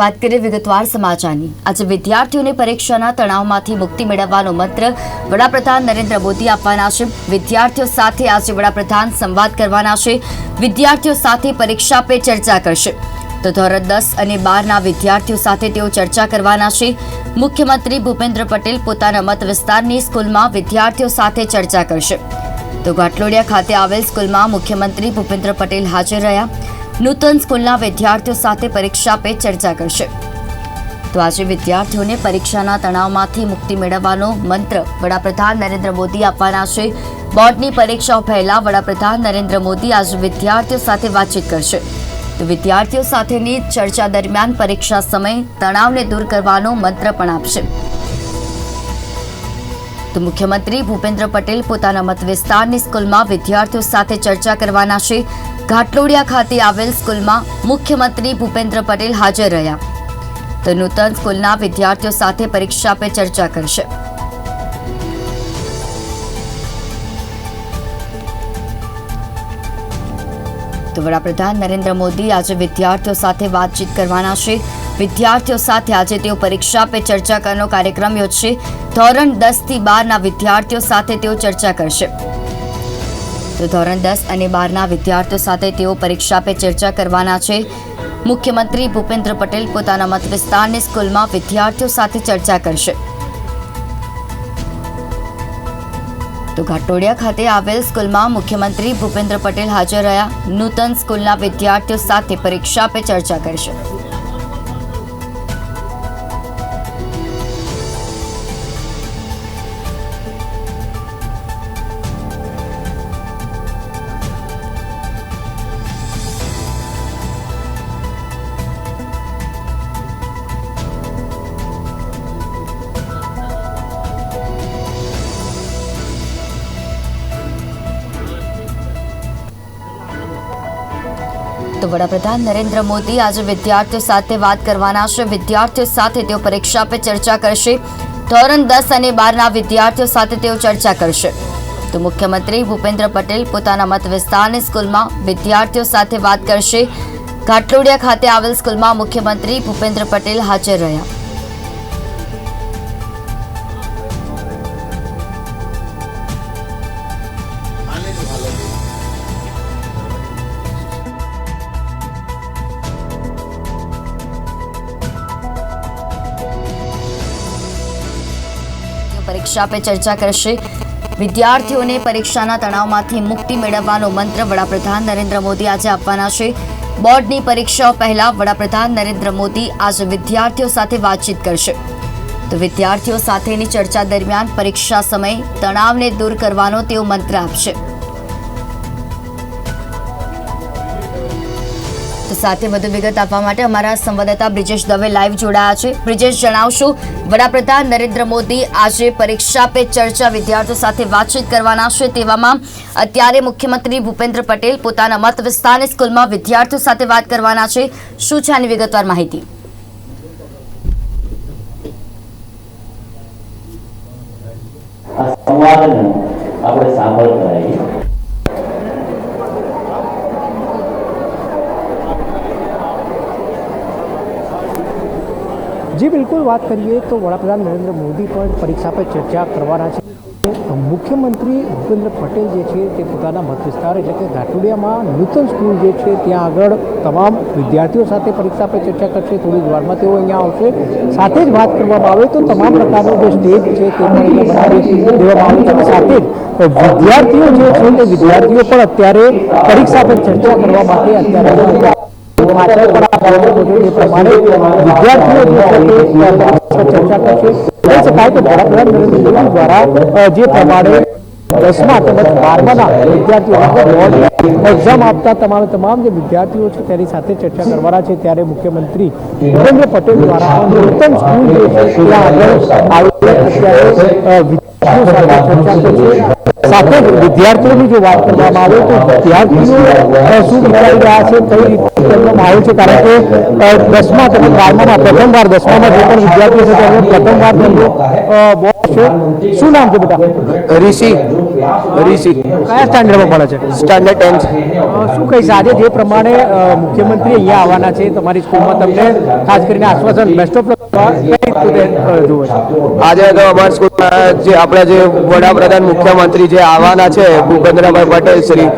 વાત કરીએ વિગતવાર સમાચારની. આજે વિદ્યાર્થીઓને પરીક્ષાના તણાવમાંથી મુક્તિ મેળવવાનો મંત્ર વડાપ્રધાન નરેન્દ્ર મોદી આપવાના છે. વિદ્યાર્થીઓ સાથે આજે વડાપ્રધાન સંવાદ કરવાના છે. વિદ્યાર્થીઓ સાથે પરીક્ષા પે ચર્ચા કરશે. તો ધોરણ દસ અને બારના વિદ્યાર્થીઓ સાથે તેઓ ચર્ચા કરવાના છે. મુખ્યમંત્રી ભૂપેન્દ્ર પટેલ પોતાના મત વિસ્તારની સ્કૂલમાં વિદ્યાર્થીઓ સાથે ચર્ચા કરશે. તો ઘાટલોડિયા ખાતે આવેલ સ્કૂલમાં મુખ્યમંત્રી ભૂપેન્દ્ર પટેલ હાજર રહ્યા. નૂતન સ્કૂલના વિદ્યાર્થીઓ સાથે પરીક્ષા પે ચર્ચા કરશે. તો આજે વિદ્યાર્થીઓને પરીક્ષાના તણાવમાંથી મુક્તિ મેળવવાનો મંત્ર વડાપ્રધાન નરેન્દ્ર મોદી આપવાના છે. બોર્ડની પરીક્ષાઓ પહેલા વડાપ્રધાન નરેન્દ્ર મોદી આજે વિદ્યાર્થીઓ સાથે વાતચીત કરશે. તો વિદ્યાર્થીઓ સાથેની ચર્ચા દરમિયાન પરીક્ષા સમય તણાવને દૂર કરવાનો મંત્ર પણ આપશે. તો મુખ્યમંત્રી ભૂપેન્દ્ર પટેલ પોતાના મત વિસ્તારની સ્કૂલમાં વિદ્યાર્થીઓ સાથે ચર્ચા કરવાના છે. ઘાટલોડિયા ખાતે આવેલ સ્કૂલમાં મુખ્યમંત્રી ભૂપેન્દ્ર પટેલ હાજર રહ્યા. તો નૂતન સ્કૂલના વિદ્યાર્થીઓ સાથે પરીક્ષા પે ચર્ચા કરશે. તો વડાપ્રધાન નરેન્દ્ર મોદી આજે વિદ્યાર્થીઓ સાથે વાતચીત કરવાના છે. વિદ્યાર્થીઓ સાથે આજે તેઓ પરીક્ષા પે ચર્ચા કરવાનો કાર્યક્રમ યોજશે. ધોરણ દસથી બારના વિદ્યાર્થીઓ સાથે તેઓ ચર્ચા કરશે. તો ધોરણ દસ અને બારના વિદ્યાર્થીઓ સાથે તેઓ પરીક્ષા પે ચર્ચા કરવાના છે. મુખ્યમંત્રી ભૂપેન્દ્ર પટેલ પોતાના મત વિસ્તારની સ્કૂલમાં વિદ્યાર્થીઓ સાથે ચર્ચા કરશે. તો ઘાટોડિયા ખાતે આવેલ સ્કૂલમાં મુખ્યમંત્રી ભૂપેન્દ્ર પટેલ હાજર રહ્યા. નૂતન સ્કૂલના વિદ્યાર્થીઓ સાથે પરીક્ષા પે ચર્ચા કરશે. તો વડાપ્રધાન નરેન્દ્ર મોદી આજે વિદ્યાર્થીઓ સાથે વાત કરવાના છે. વિદ્યાર્થીઓ સાથે તેઓ પરીક્ષા પે ચર્ચા કરશે. ધોરણ દસ અને બારના વિદ્યાર્થીઓ સાથે તેઓ ચર્ચા કરશે. તો મુખ્યમંત્રી ભૂપેન્દ્ર પટેલ પોતાના મત વિસ્તારની સ્કૂલમાં વિદ્યાર્થીઓ સાથે વાત કરશે. ઘાટલોડિયા ખાતે આવેલ સ્કૂલમાં મુખ્યમંત્રી ભૂપેન્દ્ર પટેલ હાજર રહ્યા. પરીક્ષા પે ચર્ચા કરશે. વિદ્યાર્થીઓને પરીક્ષાના તણાવમાંથી મુક્તિ મેળવવાનો મંત્ર વડાપ્રધાન નરેન્દ્ર મોદી આજે આપવાના છે. બોર્ડની પરીક્ષાઓ પહેલા વડાપ્રધાન નરેન્દ્ર મોદી આજે વિદ્યાર્થીઓ સાથે વાતચીત કરશે. તો વિદ્યાર્થીઓ સાથેની ચર્ચા દરમિયાન પરીક્ષા સમય તણાવને દૂર કરવાનો તેઓ મંત્ર આપશે. સાથે વધુ વિગત આપવા માટે અમારા સંવાદદાતા બ્રિજેશ દવે લાઈવ જોડાયા છે. બ્રિજેશ, જણાવશો, વડાપ્રધાન નરેન્દ્ર મોદી આજે પરીક્ષા પે ચર્ચા, વિદ્યાર્થીઓ સાથે વાતચીત કરવાના છે. તેવામાં અત્યારે મુખ્યમંત્રી ભૂપેન્દ્ર પટેલ પોતાના મત વિસ્તારની સ્કૂલમાં વિદ્યાર્થીઓ સાથે વાત કરવાના છે. શું છે આની વિગતવાર માહિતી? આપણે સાંભળતા જી, બિલકુલ વાત કરીએ તો વડાપ્રધાન નરેન્દ્ર મોદી પણ પરીક્ષા પર ચર્ચા કરવાના છે. મુખ્યમંત્રી ભૂપેન્દ્ર પટેલ જે છે તે પોતાના મત વિસ્તાર એટલે કે ઘાટુડિયામાં નૂતન સ્કૂલ જે છે ત્યાં આગળ તમામ વિદ્યાર્થીઓ સાથે પરીક્ષા પર ચર્ચા કરશે. થોડી જ વારમાં તેઓ અહીંયા આવશે. સાથે જ વાત કરવામાં આવે તો તમામ પ્રકારનો જે સ્ટેજ છે તે દેવામાં આવે છે. સાથે જ વિદ્યાર્થીઓ જે છે તે વિદ્યાર્થીઓ પણ અત્યારે પરીક્ષા પર ચર્ચા કરવા માટે અત્યારે પ્રમાણે વિદ્યાર્થીઓ જે છે તે પરીક્ષા પર ચર્ચા કરશે કહી શકાય કે વડાપ્રધાન નરેન્દ્ર મોદી દ્વારા અ, જે પ્રમાણે દસમા તેમજ બારમાના વિદ્યાર્થીઓ બોર્ડ એક્ઝામ આપતા તમામ તમામ જે વિદ્યાર્થીઓ છે તેની સાથે ચર્ચા કરવાના છે ત્યારે મુખ્યમંત્રી ભૂપેન્દ્ર પટેલ દ્વારા નૂતન સ્કૂલ જે છે ત્યાં આગળ આવીને અત્યારે અ, વિદ્યાર્થીઓ સાથે ચર્ચા કરશે સાથે જ વિદ્યાર્થીઓની જો વાત કરવામાં આવે તો વિદ્યાર્થીઓ અ, શું વિચારી રહ્યા છે કઈ રીતે કરવામાં આવે છે કારણ કે અ, દસમા તેમજ બારમામાં પ્રથમવાર દસમામાં જે પણ વિદ્યાર્થીઓ છે તેમને પ્રથમવાર તેમનો અ, બોર્ડ છે શું નામ છે બેટા? ઋષિ. ઋષિ કયા સ્ટાન્ડર્ડમાં ભણે છે? Standard tenth. શું કહીશ? આજે જે પ્રમાણે મુખ્યમંત્રી અહીંયા આવવાના છે તમારી સ્કૂલમાં તમને ખાસ કરીને આશ્વાસન બેસ્ટ ઓફ આજે તો અમારી સ્કૂલમાં જે આપણા જે વડાપ્રધાન મુખ્યમંત્રી જે આવવાના છે ભૂપેન્દ્રભાઈ પટેલ શ્રી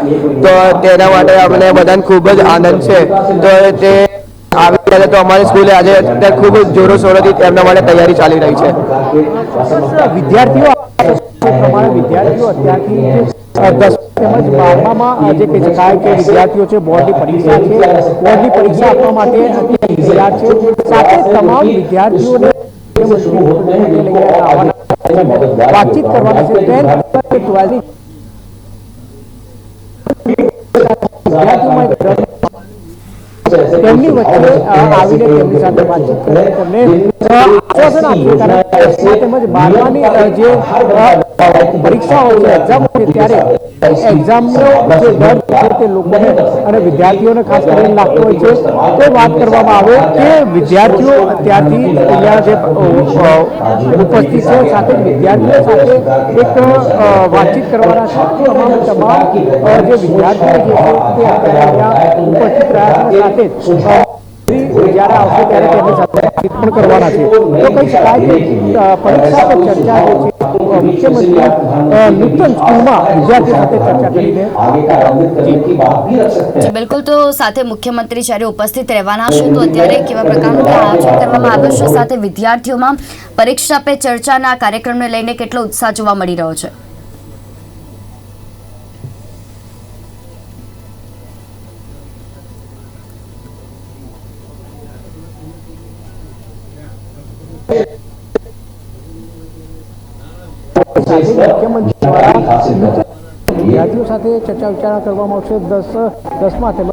તો તેના માટે અમને બધાને ખૂબ જ આનંદ છે. તો તે આવી રહ્યા તો અમારી સ્કૂલે આજે ખૂબ જ જોરો શોરોથી તેમના માટે તૈયારી ચાલી રહી છે. વિદ્યાર્થીઓ પ્રમાણે વિદ્યાર્થીઓ અત્યારથી અ, દસ તેમજ બારમામાં અ, જે કહી શકાય કે વિદ્યાર્થીઓ છે બોર્ડની પરીક્ષા છે બોર્ડની પરીક્ષા આપવા માટે અત્યારે તૈયાર છે સાથે તમામ વિદ્યાર્થીઓને મુખ્યમંત્રી ભૂપેન્દ્ર પટેલ અહીંયા આવવાના છે. વાતચીત કરવાના છે ટેન્થ કે ટ્વેલ્થની વિદ્યાર્થીઓમાં એક ડર તેમની વચ્ચે અ, આવીને તેમની સાથે વાતચીત કરી તેમને જે ઉપસ્થિત છે વાતચીત કરવાના છે. જે વિદ્યાર્થીઓ ઉપસ્થિત રહ્યા સ્થાપિત પણ કરવાના છે. તો કઈ શકાય પરીક્ષા પર ચર્ચા જે છે મુખ્યમંત્રી ન્યૂટન સ્કૂલમાં વિદ્યાર્થીઓ સાથે ચર્ચા કરીને બિલકુલ તો સાથે મુખ્યમંત્રી જ્યારે ઉપસ્થિત રહેવાના છે તો અત્યારે કેવા પ્રકારનું આયોજન કરવામાં આવ્યું છે? સાથે વિદ્યાર્થીઓમાં પરીક્ષા પે ચર્ચાના કાર્યક્રમને લઈને કેટલો ઉત્સાહ જોવા મળી રહ્યો છે? મુખ્યમંત્રી વિદ્યાર્થીઓ સાથે ચર્ચા વિચારણા કરવામાં આવશે. દસ, દસમા તેમજ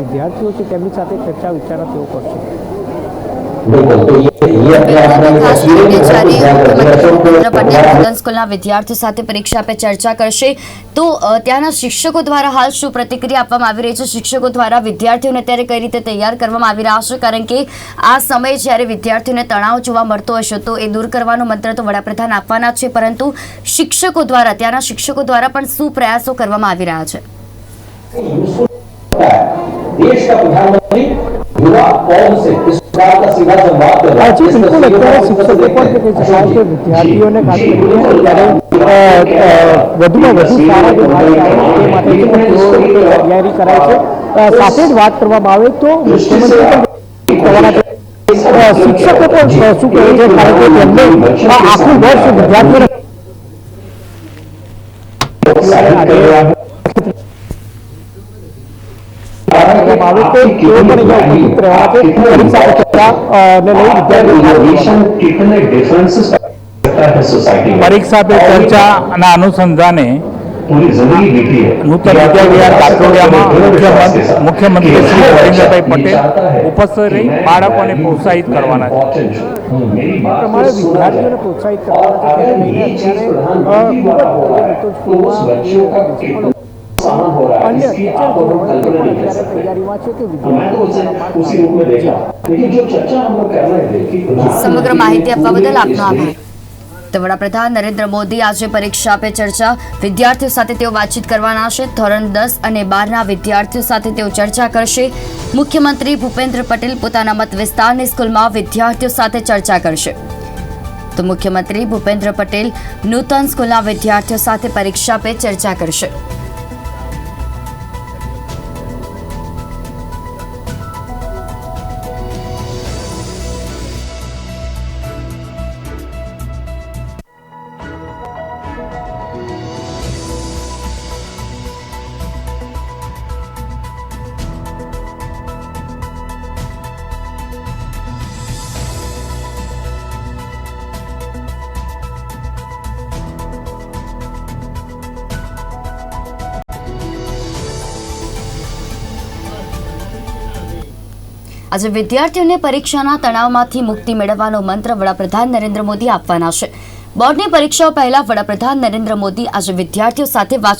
વિદ્યાર્થીઓ છે તેમની સાથે ચર્ચા વિચારણા તેઓ કરશે. વિદ્યાર્થીઓ સાથે પરીક્ષા પે ચર્ચા કરશે. તો ત્યાંના શિક્ષકો દ્વારા હાલ શું પ્રતિક્રિયા આપવામાં આવી રહી છે? શિક્ષકો દ્વારા વિદ્યાર્થીઓને ત્યારે કઈ રીતે તૈયાર કરવામાં આવી રહ્યા છે? કારણ કે આ સમયે જ્યારે વિદ્યાર્થીઓને તણાવ જોવા મળતો હશે તો એ દૂર કરવાનો મંત્ર તો વડાપ્રધાન આપવાના છે. પરંતુ શિક્ષકો દ્વારા ત્યાંના શિક્ષકો દ્વારા પણ શું પ્રયાસો કરવામાં આવી રહ્યા છે? का प्रधानमंत्री युवा कौम से इस प्रकार का सीधा संवाद कर रहा है જી जिस બિલકુલ तस्वीरों અત્યારે को શિક્ષકો हम પણ देखें, કહી શકાય કે વિદ્યાર્થીઓને ખાસ કરીને અત્યારે અ, અ, વધુમાં વધુ સારા જે માર્ક આવે તે માટે તેઓ તૈયારી કરાય છે અ, સાથે જ વાત કરવામાં આવે તો મુખ્યમંત્રી પણ કરવાના છે અ, શિક્ષકો પણ અ, શું કહે છે કારણ કે તેમને આ આખું વર્ષ વિદ્યાર્થીઓને ભાવિકો પરીક્ષા પર ચર્ચા ને અનુસંધાને નૂતન વિદ્યા વિહાર મુખ્યમંત્રી શ્રી નરેન્દ્રભાઈ પટેલ ઉપસ્થિત રહી બાળકોને પ્રોત્સાહિત કરવાના છે. પ્રોત્સાહિત કરવાના છે તેને લઈને અત્યારે અ, ખૂબ જ નૂતન સ્કૂલમાં सामान हो रहा है અન્ય इसकी ટીચર आप જે लोग હોય તે कल्पना પણ नहीं कर અત્યારે सकते તૈયારીમાં છે કે मैं तो उसे વિદ્યાર્થીઓ उसी रूप में देखा लेकिन जो चर्चा हम लोग कर रहे थे कि સમગ્ર માહિતી આપવા બદલ આપનો આભાર તો વડાપ્રધાન નરેન્દ્ર મોદી આજે પરીક્ષા પે ચર્ચા વિદ્યાર્થીઓ સાથે તેઓ વાતચીત કરવાના છે ધોરણ દસ અને બારના વિદ્યાર્થીઓ સાથે તેઓ ચર્ચા કરશે મુખ્યમંત્રી ભૂપેન્દ્ર પટેલ પોતાના મત વિસ્તારની સ્કૂલમાં વિદ્યાર્થીઓ સાથે ચર્ચા કરશે તો મુખ્યમંત્રી ભૂપેન્દ્ર પટેલ નૂતન સ્કૂલના વિદ્યાર્થીઓ સાથે પરીક્ષા પે ચર્ચા કરશે આજે વિદ્યાર્થીઓને પરીક્ષાના તણાવમાંથી મુક્તિ મેળવવાનો મંત્ર વડાપ્રધાન નરેન્દ્ર મોદી આપવાના છે. બોર્ડની પરીક્ષાઓ પહેલા વડાપ્રધાન નરેન્દ્ર મોદી આજે વિદ્યાર્થીઓ સાથે વાતચીત